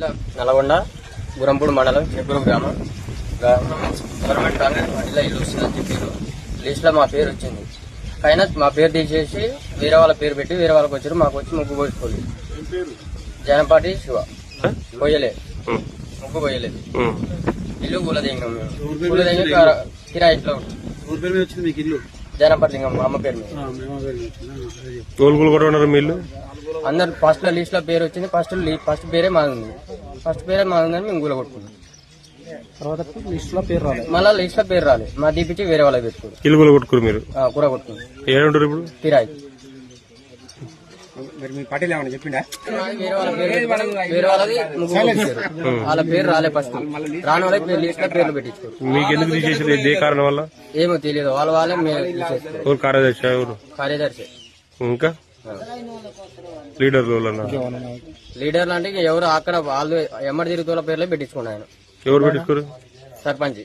నల్గొండ గురంపూడి మండలం చెప్పుడు గ్రామం. గవర్నమెంట్ పార్టీలో ఇల్లు వస్తుందని చెప్పారు. లిస్ట్లో మా పేరు వచ్చింది. అయినా మా పేరు తీసేసి వేరే వాళ్ళ పేరు పెట్టి వేరే వాళ్ళకి వచ్చారు. మాకు వచ్చి ముగ్గు పోసుకోలేదు. జనపాటి శివ. పోయలే. ముగ్గు పోయలేదు. ఇల్లు కూలదింగం మేము కూలదింగ కిరాయి ఇంట్లో జనపాటి లింగం అమ్మ పేరు మీద. అందరు ఫస్ట్లో లిస్ట్లో పేరు వచ్చింది ఫస్ట్ ఫస్ట్ పేరే మాది ఉంది. ఫస్ట్ పేరే మాది ఉందని మేము కూల కొట్టుకున్నాం. తర్వాత లిస్ట్లో పేరు రాలేదు. మళ్ళీ లిస్ట్లో పేరు రాలేదు. మా దీపించి వేరే వాళ్ళకి పెట్టుకున్నాం. ఇల్లు కూడా కొట్టుకురు మీరు? ఆ, కూర కొట్టుకున్నాం. ఏడుంటారు ఇప్పుడు? కిరాయి మరి మీ పార్టీలో ఏమన్నా చెప్పిండా? వేరే వాళ్ళ పేరు వాళ్ళది. వాళ్ళ రాలే ఫస్ట్. రాని వాళ్ళకి లిస్ట్లో పేర్లు పెట్టించారు మీకు ఎందుకు తీసేసారు ఇదే కారణం వల్ల? ఏమో తెలియదు. వాళ్ళ వాళ్ళే కార్యదర్శి ఎవరు? కార్యదర్శి. ఇంకా? లీడర్లు లీడర్లు అంటే ఎవరు అక్కడ వాళ్ళు ఎమ్మడి తిరుగుతున్న పేర్లే పెట్టించుకున్నాను ఆయన ఎవరు పెట్టించుకోరు? సర్పంచ్.